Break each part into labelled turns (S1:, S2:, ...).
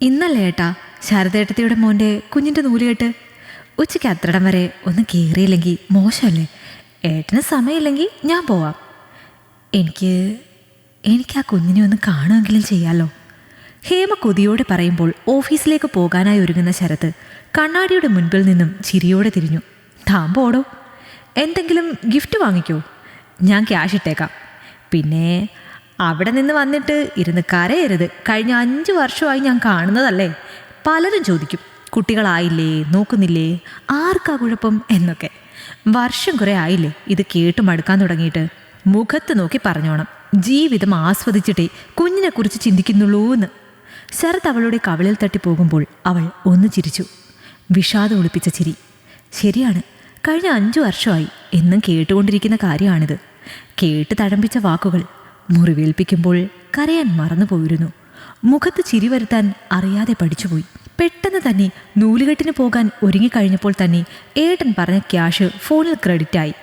S1: ഇന്നല്ലേ ഏട്ടാ? ശാരദേട്ടത്തിയുടെ മോന്റെ കുഞ്ഞിന്റെ നൂലുകെട്ട്. ഉച്ചയ്ക്ക് അത്രടം വരെ ഒന്ന് കയറിയില്ലെങ്കിൽ മോശമല്ലേ? ഏട്ടന് സമയമില്ലെങ്കിൽ ഞാൻ പോവാം. എനിക്ക് എനിക്ക് ആ കുഞ്ഞിനെ ഒന്ന് കാണുമെങ്കിലും ചെയ്യാമല്ലോ ഹേമ കൊതിയോടെ പറയുമ്പോൾ ഓഫീസിലേക്ക് പോകാനായി ഒരുങ്ങുന്ന ശരത്ത് കണ്ണാടിയുടെ മുൻപിൽ നിന്നും ചിരിയോടെ തിരിഞ്ഞു. താൻ പോടോ. എന്തെങ്കിലും ഗിഫ്റ്റ് വാങ്ങിക്കോ. ഞാൻ ക്യാഷ് ഇട്ടേക്കാം. പിന്നെ അവിടെ നിന്ന് വന്നിട്ട് ഇരുന്ന് കരയരുത്. കഴിഞ്ഞ അഞ്ച് വർഷമായി ഞാൻ കാണുന്നതല്ലേ? പലരും ചോദിക്കും കുട്ടികളായില്ലേ? നോക്കുന്നില്ലേ? ആർക്കാ കുഴപ്പം? എന്നൊക്കെ. വർഷം കുറെ ആയില്ലേ? ഇത് കേട്ട് മടുക്കാൻ തുടങ്ങിയിട്ട്. മുഖത്ത് നോക്കി പറഞ്ഞോണം ജീവിതം ആസ്വദിച്ചിട്ടേ കുഞ്ഞിനെക്കുറിച്ച് ചിന്തിക്കുന്നുള്ളൂ എന്ന് ശരത് അവളുടെ കവിളിൽ തട്ടി പോകുമ്പോൾ അവൾ ഒന്ന് ചിരിച്ചു. വിഷാദം ഒളിപ്പിച്ച ചിരി. ശരിയാണ് കഴിഞ്ഞ അഞ്ചു വർഷമായി എന്നും കേട്ടുകൊണ്ടിരിക്കുന്ന കാര്യമാണിത്. കേട്ട് തഴമ്പിച്ച വാക്കുകൾ മുറിവേൽപ്പിക്കുമ്പോൾ കരയാൻ മറന്നുപോയിരുന്നു. മുഖത്ത് ചിരി വരുത്താൻ അറിയാതെ പഠിച്ചുപോയി. പെട്ടെന്ന് തന്നെ നൂലുകെട്ടിന് പോകാൻ ഒരുങ്ങിക്കഴിഞ്ഞപ്പോൾ തന്നെ ഏട്ടൻ പറഞ്ഞ ക്യാഷ് ഫോണിൽ ക്രെഡിറ്റായി.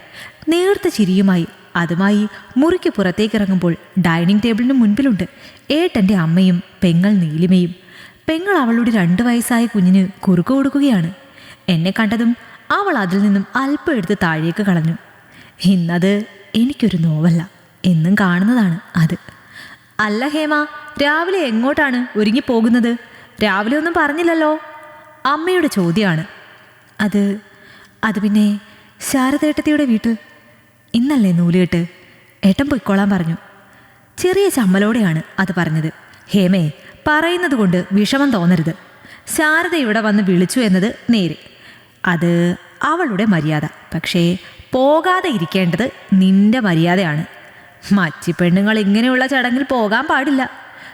S1: നേർത്ത ചിരിയുമായി അതുമായി മുറിക്ക് പുറത്തേക്കിറങ്ങുമ്പോൾ ഡൈനിങ് ടേബിളിന് മുൻപിലുണ്ട് ഏട്ടന്റെ അമ്മയും പെങ്ങൾ നീലിമയും. പെങ്ങൾ അവളുടെ രണ്ട് വയസ്സായ കുഞ്ഞിന് കുറുക്ക് കൊടുക്കുകയാണ്. എന്നെ കണ്ടതും അവൾ അതിൽ നിന്നും അല്പം എടുത്ത് താഴേക്ക് കളഞ്ഞു. ഇന്നത് എനിക്കൊരു നോവല്ല. എന്നും കാണുന്നതാണ് അത്. അല്ല ഹേമ രാവിലെ എങ്ങോട്ടാണ് ഒരുങ്ങി പോകുന്നത് രാവിലെ ഒന്നും പറഞ്ഞില്ലല്ലോ. അമ്മയുടെ ചോദ്യമാണ്. അത് അത് പിന്നെ ശാരദേട്ടത്തിയുടെ വീട്ടിൽ. ഇന്നല്ലേ നൂലുകെട്ട്? ഏട്ടൻ പൊയ്ക്കോളാൻ പറഞ്ഞു. ചെറിയ ചമ്മലോടെയാണ് അത് പറഞ്ഞത്. ഹേമേ പറയുന്നത് കൊണ്ട് വിഷമം തോന്നരുത്. ശാരദ ഇവിടെ വന്ന് വിളിച്ചു എന്നത് നേര്. അത് അവളുടെ മര്യാദ. പക്ഷേ പോകാതെ ഇരിക്കേണ്ടത് നിന്റെ മര്യാദയാണ്. മച്ചി പെണ്ണുങ്ങൾ ഇങ്ങനെയുള്ള ചടങ്ങിൽ പോകാൻ പാടില്ല.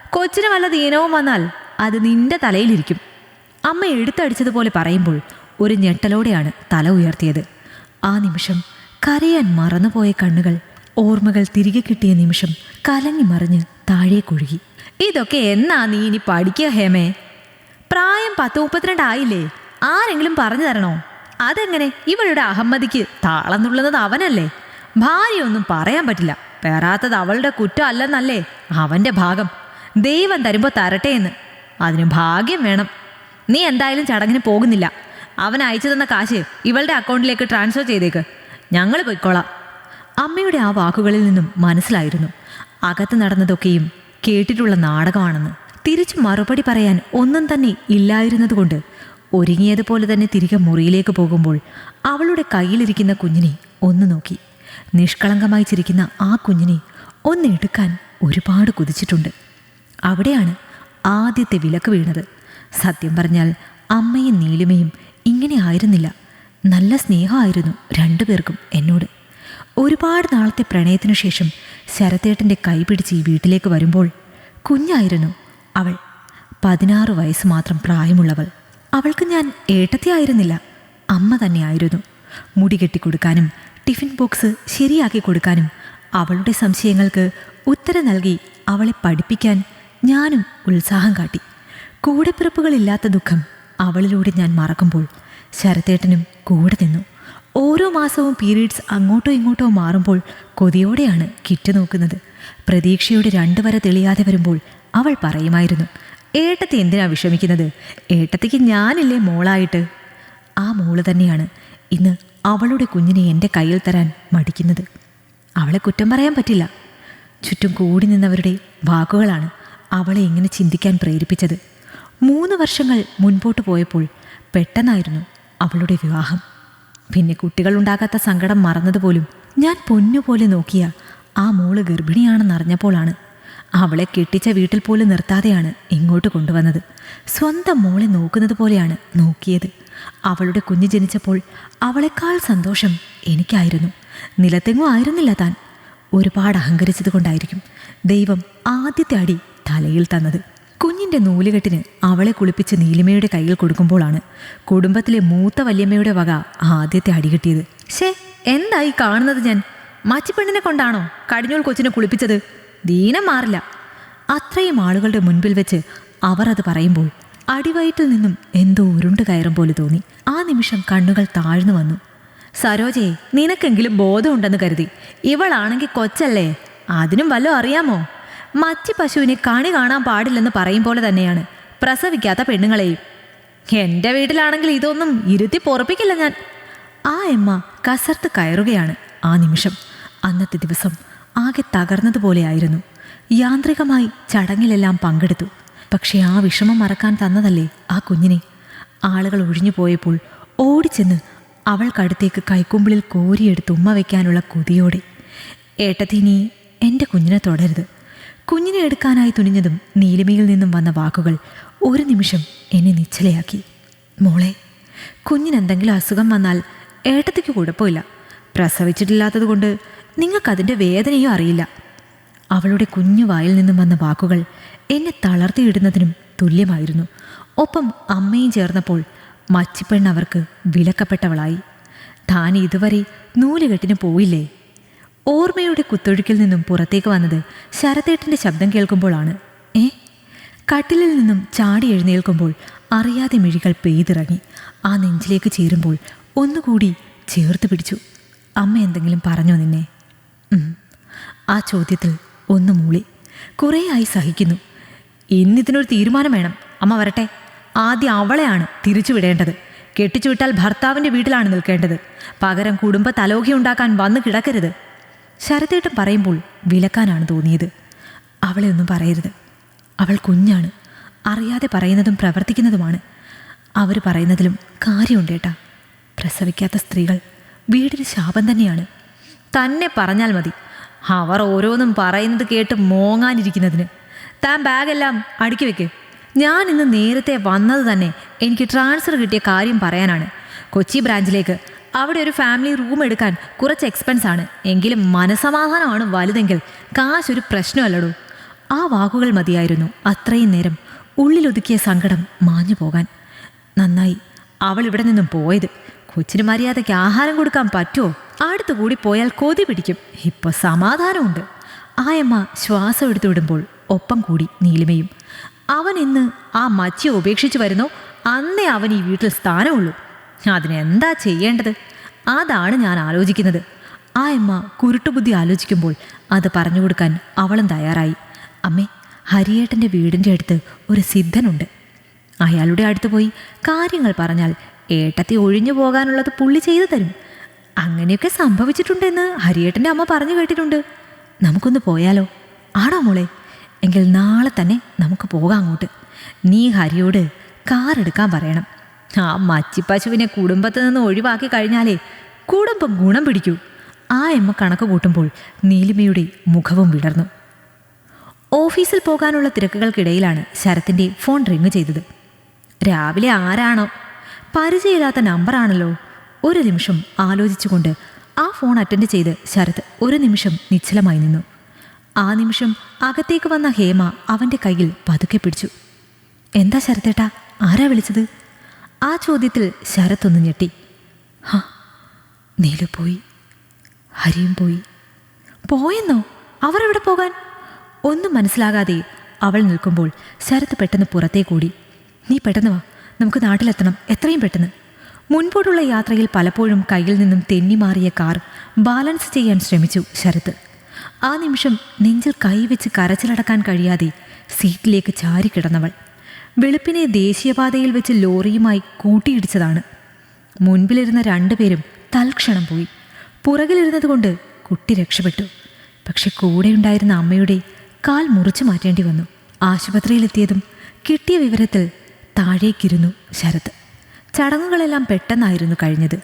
S1: കൊച്ചിന് വല്ല ദീനവും വന്നാൽ അത് നിന്റെ തലയിലിരിക്കും. അമ്മ എടുത്തടിച്ചതുപോലെ പറയുമ്പോൾ ഒരു ഞെട്ടലോടെയാണ് തല ഉയർത്തിയത്. ആ നിമിഷം കരയാൻ മറന്നുപോയ കണ്ണുകൾ ഓർമ്മകൾ തിരികെ കിട്ടിയ നിമിഷം കലങ്ങി മറിഞ്ഞ് താഴേക്കൊഴുകി. ഇതൊക്കെ എന്നാ നീ ഇനി പഠിക്കുക ഹേമേ? പ്രായം പത്ത് മുപ്പത്തിരണ്ടായില്ലേ ആരെങ്കിലും പറഞ്ഞു തരണോ? അതെങ്ങനെ? ഇവളുടെ അഹമ്മദിക്ക് താളം അവനല്ലേ? ഭാര്യയൊന്നും പറയാൻ പറ്റില്ല. പെറാത്തത് അവളുടെ കുറ്റം അല്ലെന്നല്ലേ? അവന്റെ ഭാഗം. ദൈവം തരുമ്പോൾ തരട്ടെ എന്ന് അതിന് ഭാഗ്യം വേണം. നീ എന്തായാലും ചടങ്ങിന് പോകുന്നില്ല. അവൻ അയച്ചു തന്ന കാശ് ഇവളുടെ അക്കൗണ്ടിലേക്ക് ട്രാൻസ്ഫർ ചെയ്തേക്ക്. ഞങ്ങൾ പൊയ്ക്കോളാം. അമ്മയുടെ ആ വാക്കുകളിൽ നിന്നും മനസ്സിലായിരുന്നു. അകത്ത് നടന്നതൊക്കെയും കേട്ടിട്ടുള്ള നാടകമാണെന്ന്. തിരിച്ചു മറുപടി പറയാൻ ഒന്നും തന്നെ ഇല്ലായിരുന്നതുകൊണ്ട് ഒരുങ്ങിയതുപോലെ തന്നെ തിരികെ മുറിയിലേക്ക് പോകുമ്പോൾ അവളുടെ കയ്യിലിരിക്കുന്ന കുഞ്ഞിനെ ഒന്ന് നോക്കി. നിഷ്കളങ്കമായി ചിരിക്കുന്ന ആ കുഞ്ഞിനെ ഒന്ന് എടുക്കാൻ ഒരുപാട് കുതിച്ചിട്ടുണ്ട്. അവിടെയാണ് ആദ്യത്തെ വിലക്ക് വീണത്. സത്യം പറഞ്ഞാൽ അമ്മയും നീലിമയും ഇങ്ങനെ ആയിരുന്നില്ല. നല്ല സ്നേഹമായിരുന്നു രണ്ടുപേർക്കും എന്നോട്. ഒരുപാട് നാളത്തെ പ്രണയത്തിനു ശേഷം ശരത്തേട്ടന്റെ കൈ പിടിച്ച് ഈ വീട്ടിലേക്ക് വരുമ്പോൾ കുഞ്ഞായിരുന്നു അവൾ. പതിനാറ് വയസ്സ് മാത്രം പ്രായമുള്ളവൾ. അവൾക്ക് ഞാൻ ഏട്ടത്തിയായിരുന്നില്ല. അമ്മ തന്നെയായിരുന്നു. മുടി കെട്ടിക്കൊടുക്കാനും ടിഫിൻ ബോക്സ് ശരിയാക്കി കൊടുക്കാനും അവളുടെ സംശയങ്ങൾക്ക് ഉത്തരം നൽകി അവളെ പഠിപ്പിക്കാൻ ഞാനും ഉത്സാഹം കാട്ടി. കൂടെപ്പിറപ്പുകളില്ലാത്ത ദുഃഖം അവളിലൂടെ ഞാൻ മറക്കുമ്പോൾ ശരത്തേട്ടനും കൂടെ നിന്നു. ഓരോ മാസവും പീരീഡ്സ് അങ്ങോട്ടോ ഇങ്ങോട്ടോ മാറുമ്പോൾ കൊതിയോടെയാണ് കിറ്റ് നോക്കുന്നത്. പ്രതീക്ഷയുടെ രണ്ടു വര തെളിയാതെ വരുമ്പോൾ അവൾ പറയുമായിരുന്നു ഏട്ടത്തി എന്തിനാ വിഷമിക്കുന്നത്? ഏട്ടത്തിക്ക് ഞാനില്ലേ മോളായിട്ട്. ആ മോൾ തന്നെയാണ് ഇന്ന് അവളുടെ കുഞ്ഞിനെ എന്റെ കയ്യിൽ തരാൻ മടിക്കുന്നത്. അവളെ കുറ്റം പറയാൻ പറ്റില്ല. ചുറ്റും കൂടി നിന്നവരുടെ വാക്കുകളാണ് അവളെ ഇങ്ങനെ ചിന്തിക്കാൻ പ്രേരിപ്പിച്ചത്. മൂന്ന് വർഷങ്ങൾ മുൻപോട്ട് പോയപ്പോൾ പെട്ടെന്നായിരുന്നു അവളുടെ വിവാഹം. പിന്നെ കുട്ടികളുണ്ടാകാത്ത സങ്കടം മറന്നതുപോലും ഞാൻ പൊന്നുപോലെ നോക്കിയ ആ മോൾ ഗർഭിണിയാണെന്നറിഞ്ഞപ്പോഴാണ് അവളെ കെട്ടിച്ച വീട്ടിൽ പോലും നിർത്താതെയാണ് ഇങ്ങോട്ട് കൊണ്ടുവന്നത്. സ്വന്തം മോളെ നോക്കുന്നത് പോലെയാണ് നോക്കിയത്. അവളുടെ കുഞ്ഞ് ജനിച്ചപ്പോൾ അവളെക്കാൾ സന്തോഷം എനിക്കായിരുന്നു. നിലത്തെങ്ങും ആയിരുന്നില്ല താൻ. ഒരുപാട് അഹങ്കരിച്ചത് കൊണ്ടായിരിക്കും ദൈവം ആദ്യത്തെ അടി തലയിൽ തന്നത്. കുഞ്ഞിന്റെ നൂലുകെട്ടിന് അവളെ കുളിപ്പിച്ച് നീലിമയുടെ കയ്യിൽ കൊടുക്കുമ്പോഴാണ് കുടുംബത്തിലെ മൂത്ത വല്യമ്മയുടെ വക ആദ്യത്തെ അടി കിട്ടിയത്. ഷേ എന്തായി കാണുന്നത് ഞാൻ? മച്ചിപ്പെണ്ണിനെ കൊണ്ടാണോ കടിഞ്ഞൂൽ കൊച്ചിനെ കുളിപ്പിച്ചത്? ദീനം മാറില്ല. അത്രയും ആളുകളുടെ മുൻപിൽ വെച്ച് അവർ അത് പറയുമ്പോൾ അടിവയറ്റിൽ നിന്നും എന്തോ ഉരുണ്ട് കയറും പോലെ തോന്നി. ആ നിമിഷം കണ്ണുകൾ താഴ്ന്നു വന്നു. സരോജയെ നിനക്കെങ്കിലും ബോധമുണ്ടെന്ന് കരുതി. ഇവളാണെങ്കിൽ കൊച്ചല്ലേ? അതിനും വല്ലതും അറിയാമോ? മച്ചി പശുവിനെ കണി കാണാൻ പാടില്ലെന്ന് പറയും പോലെ തന്നെയാണ്. പ്രസവിക്കാത്ത പെണ്ണുങ്ങളെയും. എന്റെ വീട്ടിലാണെങ്കിൽ ഇതൊന്നും ഇരുത്തി പൊറപ്പിക്കില്ല ഞാൻ. ആ എമ്മ കസർത്ത് കയറുകയാണ് ആ നിമിഷം. അന്നത്തെ ദിവസം ആകെ തകർന്നതുപോലെയായിരുന്നു യാന്ത്രികമായി ചടങ്ങിലെല്ലാം പങ്കെടുത്തു. പക്ഷേ ആ വിഷമം മറക്കാൻ തന്നതല്ലേ ആ കുഞ്ഞിനെ? ആളുകൾ ഒഴിഞ്ഞു പോയപ്പോൾ ഓടിച്ചെന്ന് അവൾക്കടുത്തേക്ക് കൈക്കുമ്പിളിൽ കോരിയെടുത്ത് ഉമ്മ വയ്ക്കാനുള്ള കൊതിയോടെ ഏട്ടത്തിനീ എന്റെ കുഞ്ഞിനെ തുടരുത്. കുഞ്ഞിനെ എടുക്കാനായി തുനിഞ്ഞതും നീലിമയിൽ നിന്നും വന്ന വാക്കുകൾ ഒരു നിമിഷം എന്നെ നിശ്ചലയാക്കി. മോളെ കുഞ്ഞിനെന്തെങ്കിലും അസുഖം വന്നാൽ ഏട്ടത്തിക്ക് കുഴപ്പമില്ല. പ്രസവിച്ചിട്ടില്ലാത്തത് കൊണ്ട് നിങ്ങൾക്കതിന്റെ വേദനയും അറിയില്ല. അവളുടെ കുഞ്ഞു വായിൽ നിന്നും വന്ന വാക്കുകൾ എന്നെ തളർത്തിയിടുന്നതിനും തുല്യമായിരുന്നു. ഒപ്പം അമ്മയും ചേർന്നപ്പോൾ മച്ചിപ്പെണ്ണ് അവർക്ക് വിലക്കപ്പെട്ടവളായി. താൻ ഇതുവരെ നൂലുകെട്ടിന് പോയില്ലേ? ഓർമ്മയുടെ കുത്തൊഴുക്കിൽ നിന്നും പുറത്തേക്ക് വന്നത് ശരത്തേട്ടന്റെ ശബ്ദം കേൾക്കുമ്പോഴാണ്. ഏ? കട്ടിലിൽ നിന്നും ചാടി എഴുന്നേൽക്കുമ്പോൾ അറിയാതെ മിഴികൾ പെയ്തിറങ്ങി. ആ നെഞ്ചിലേക്ക് ചേരുമ്പോൾ ഒന്നുകൂടി ചേർത്ത് പിടിച്ചു. അമ്മ എന്തെങ്കിലും പറഞ്ഞോ നിന്നെ? ആ ചോദ്യത്തിൽ ഒന്ന് മൂളി. ആയി സഹിക്കുന്നു. ഇന്നിതിനൊരു തീരുമാനം വേണം. അമ്മ വരട്ടെ. ആദ്യം അവളെയാണ് തിരിച്ചു വിടേണ്ടത്. കെട്ടിച്ചു വിട്ടാൽ ഭർത്താവിന്റെ വീട്ടിലാണ് നിൽക്കേണ്ടത്. പകരം കുടുംബ തലോഖി ഉണ്ടാക്കാൻ വന്നു കിടക്കരുത്. ശരത്തേട്ടം പറയുമ്പോൾ വിലക്കാനാണ് തോന്നിയത്. അവളെ ഒന്നും പറയരുത്. അവൾ കുഞ്ഞാണ്. അറിയാതെ പറയുന്നതും പ്രവർത്തിക്കുന്നതുമാണ്. അവർ പറയുന്നതിലും കാര്യമുണ്ട് ഏട്ടാ. പ്രസവിക്കാത്ത സ്ത്രീകൾ വീടിന് ശാപം തന്നെയാണ്. തന്നെ പറഞ്ഞാൽ മതി. അവർ ഓരോന്നും പറയുന്നത് കേട്ട് മോങ്ങാനിരിക്കുന്നതിന്. താൻ ബാഗെല്ലാം അടുക്കി വെക്ക്. ഞാൻ ഇന്ന് നേരത്തെ വന്നത് തന്നെ എനിക്ക് ട്രാൻസ്ഫർ കിട്ടിയ കാര്യം പറയാനാണ്. കൊച്ചി ബ്രാഞ്ചിലേക്ക്. അവിടെ ഒരു ഫാമിലി റൂം എടുക്കാൻ കുറച്ച് എക്സ്പെൻസ് ആണ്. എങ്കിലും മനസമാധാനമാണ് വലുതെങ്കിൽ കാശൊരു പ്രശ്നമല്ലടൂ. ആ വാക്കുകൾ മതിയായിരുന്നു. അത്രയും നേരം ഉള്ളിലൊതുക്കിയ സങ്കടം മാഞ്ഞു പോകാൻ. നന്നായി. അവൾ ഇവിടെ നിന്നും പോയത്. കൊച്ചിന് മര്യാദയ്ക്ക് ആഹാരം കൊടുക്കാൻ പറ്റുമോ അടുത്തു കൂടി പോയാൽ കൊതി പിടിക്കും. ഇപ്പൊ സമാധാനമുണ്ട്. ആയമ്മ ശ്വാസം എടുത്തു വിടുമ്പോൾ ഒപ്പം കൂടി നീലിമയും. അവൻ ഇന്ന് ആ മച്ചിയെ ഉപേക്ഷിച്ച് വരുന്നോ. അന്നേ അവൻ ഈ വീട്ടിൽ സ്ഥാനമുള്ളൂ. അതിനെന്താ ചെയ്യേണ്ടത്? അതാണ് ഞാൻ ആലോചിക്കുന്നത്. ആയമ്മ കുരുട്ടുബുദ്ധി ആലോചിക്കുമ്പോൾ അത് പറഞ്ഞു കൊടുക്കാൻ അവളും തയ്യാറായി. അമ്മേ ഹരിയേട്ടന്റെ വീടിന്റെ അടുത്ത് ഒരു സിദ്ധനുണ്ട്. അയാളുടെ അടുത്ത് പോയി കാര്യങ്ങൾ പറഞ്ഞാൽ ഏട്ടത്തി ഒഴിഞ്ഞു പോകാനുള്ളത് പുള്ളി ചെയ്തു തരും. അങ്ങനെയൊക്കെ സംഭവിച്ചിട്ടുണ്ടെന്ന് ഹരിയേട്ടന്റെ അമ്മ പറഞ്ഞു കേട്ടിട്ടുണ്ട്. നമുക്കൊന്ന് പോയാലോ? ആണോ മോളെ? എങ്കിൽ നാളെ തന്നെ നമുക്ക് പോകാം അങ്ങോട്ട്. നീ ഹരിയോട് കാർ എടുക്കാൻ പറയണം. ആ മച്ചിപ്പശുവിനെ കുടുംബത്തിൽ നിന്ന് ഒഴിവാക്കി കഴിഞ്ഞാലേ കുടുംബം ഗുണം പിടിക്കൂ. ആ എമ്മ കണക്ക് കൂട്ടുമ്പോൾ നീലിമയുടെ മുഖവും വിടർന്നു. ഓഫീസിൽ പോകാനുള്ള തിരക്കുകൾക്കിടയിലാണ് ശരത്തിന്റെ ഫോൺ റിങ് ചെയ്തത്. രാവിലെ ആരാണോ? പരിചയമില്ലാത്ത നമ്പറാണല്ലോ. ഒരു നിമിഷം ആലോചിച്ചുകൊണ്ട് ആ ഫോൺ അറ്റൻഡ് ചെയ്ത് ശരത് ഒരു നിമിഷം നിശ്ചലമായി നിന്നു. ആ നിമിഷം അകത്തേക്ക് വന്ന ഹേമ അവന്റെ കയ്യിൽ പതുക്കെ പിടിച്ചു. എന്താ ശരത്തേട്ടാ? ആരാ വിളിച്ചത്? ആ ചോദ്യത്തിൽ ശരത് ഒന്ന് ഞെട്ടി. ഹാ നീലു പോയി. ഹരിയും പോയി. പോയെന്നോ? അവർ എവിടെ പോകാൻ? ഒന്നും മനസ്സിലാകാതെ അവൾ നിൽക്കുമ്പോൾ ശരത്ത് പെട്ടെന്ന് പുറത്തേ കൂടി നീ പെട്ടെന്ന് വാ. നമുക്ക് നാട്ടിലെത്തണം. എത്രയും പെട്ടെന്ന്. മുൻപോട്ടുള്ള യാത്രയിൽ പലപ്പോഴും കയ്യിൽ നിന്നും തെന്നിമാറിയ കാർ ബാലൻസ് ചെയ്യാൻ ശ്രമിച്ചു ശരത്. ആ നിമിഷം നെഞ്ചിൽ കൈവച്ച് കരച്ചിലടക്കാൻ കഴിയാതെ സീറ്റിലേക്ക് ചാരിക്കിടന്നവൾ വെളുപ്പിനെ ദേശീയപാതയിൽ വെച്ച് ലോറിയുമായി കൂട്ടിയിടിച്ചതാണ്. മുൻപിലിരുന്ന രണ്ടുപേരും തൽക്ഷണം പോയി. പുറകിലിരുന്നത് കൊണ്ട് കുട്ടി രക്ഷപ്പെട്ടു. പക്ഷെ കൂടെയുണ്ടായിരുന്ന അമ്മയുടെ കാൽ മുറിച്ചു മാറ്റേണ്ടി വന്നു. ആശുപത്രിയിലെത്തിയതും കിട്ടിയ വിവരത്തിൽ താഴേക്കിരുന്നു ശരത്. ചടങ്ങുകളെല്ലാം പെട്ടെന്നായിരുന്നു കഴിഞ്ഞത്.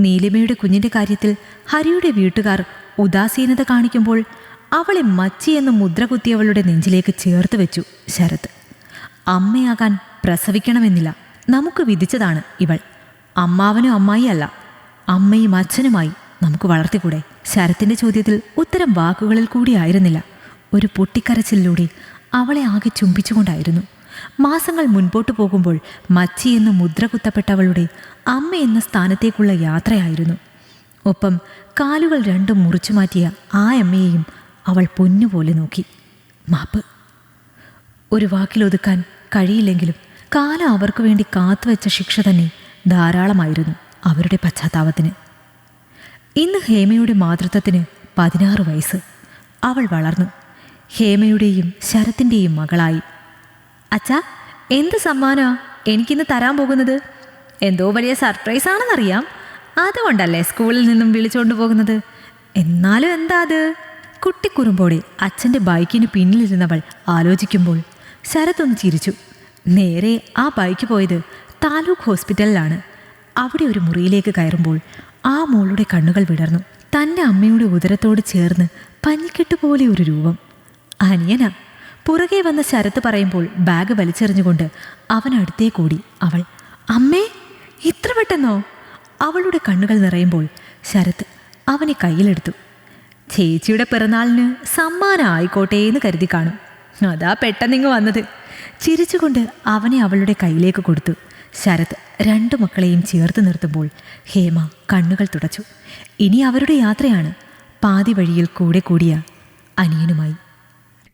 S1: നീലിമയുടെ കുഞ്ഞിന്റെ കാര്യത്തിൽ ഹരിയുടെ വീട്ടുകാർ ഉദാസീനത കാണിക്കുമ്പോൾ അവളെ മച്ചി എന്ന് മുദ്ര കുത്തിയവളുടെ നെഞ്ചിലേക്ക് ചേർത്ത് വെച്ചു ശരത്. അമ്മയാകാൻ പ്രസവിക്കണമെന്നില്ല. നമുക്ക് വിധിച്ചതാണ് ഇവൾ. അമ്മാവനും അമ്മായി അല്ല. അമ്മയും അച്ഛനുമായി നമുക്ക് വളർത്തിക്കൂടെ? ശരത്തിന്റെ ചോദ്യത്തിൽ ഉത്തരം വാക്കുകളിൽ കൂടിയായിരുന്നില്ല ഒരു പൊട്ടിക്കരച്ചിലൂടെ അവളെ ആകെ ചുംബിച്ചുകൊണ്ടായിരുന്നു. മാസങ്ങൾ മുൻപോട്ട് പോകുമ്പോൾ മച്ചി എന്ന് മുദ്ര കുത്തപ്പെട്ടവളുടെ അമ്മ എന്ന സ്ഥാനത്തേക്കുള്ള യാത്രയായിരുന്നു. ഒപ്പം കാലുകൾ രണ്ടും മുറിച്ചു മാറ്റിയ ആ അമ്മയെയും അവൾ പൊന്നുപോലെ നോക്കി. മാപ്പ് ഒരു വാക്കിലൊതുക്കാൻ കഴിയില്ലെങ്കിലും കാലം അവർക്ക് വേണ്ടി കാത്തുവെച്ച ശിക്ഷ തന്നെ ധാരാളമായിരുന്നു അവരുടെ പശ്ചാത്താപത്തിന്. ഇന്ന് ഹേമയുടെ മാതൃത്വത്തിന് പതിനാറ് വയസ്സ്. അവൾ വളർന്നു. ഹേമയുടെയും ശരത്തിന്റെയും മകളായി. അച്ഛാ എന്ത് സമ്മാനമാ എനിക്കിന്ന് തരാൻ പോകുന്നത്. എന്തോ വലിയ സർപ്രൈസ് ആണെന്നറിയാം. അതുകൊണ്ടല്ലേ സ്കൂളിൽ നിന്നും വിളിച്ചുകൊണ്ട് പോകുന്നത്. എന്നാലും എന്താ അത്? കുട്ടിക്കുറുമ്പോടെ അച്ഛന്റെ ബൈക്കിന് പിന്നിലിരുന്നവൾ ആലോചിക്കുമ്പോൾ ശരത്തൊന്ന് ചിരിച്ചു. നേരെ ആ ബൈക്ക് പോയത് താലൂക്ക് ഹോസ്പിറ്റലിലാണ്. അവിടെ ഒരു മുറിയിലേക്ക് കയറുമ്പോൾ ആ മോളുടെ കണ്ണുകൾ വിടർന്നു. തന്റെ അമ്മയുടെ ഉദരത്തോട് ചേർന്ന് പഞ്ഞിക്കെട്ട് പോലെ ഒരു രൂപം. അനിയനാ പുറകെ വന്ന ശരത്ത് പറയുമ്പോൾ ബാഗ് വലിച്ചെറിഞ്ഞുകൊണ്ട് അവൻ അടുത്തേ കൂടി. അവൾ അമ്മേ ഇത്ര പെട്ടെന്നോ? അവളുടെ കണ്ണുകൾ നിറയുമ്പോൾ ശരത്ത് അവനെ കയ്യിലെടുത്തു. ചേച്ചിയുടെ പിറന്നാളിന് സമ്മാനം ആയിക്കോട്ടെ എന്ന് കരുതി കാണും. അതാ പെട്ടെന്നിങ്ങ് വന്നത്. ചിരിച്ചുകൊണ്ട് അവനെ അവളുടെ കയ്യിലേക്ക് കൊടുത്തു. ശരത് രണ്ടു മക്കളെയും ചേർത്ത് നിർത്തുമ്പോൾ ഹേമ കണ്ണുകൾ തുടച്ചു. ഇനി അവരുടെ യാത്രയാണ്. പാതി വഴിയിൽ കൂടെ കൂടിയ അനിയനുമായി.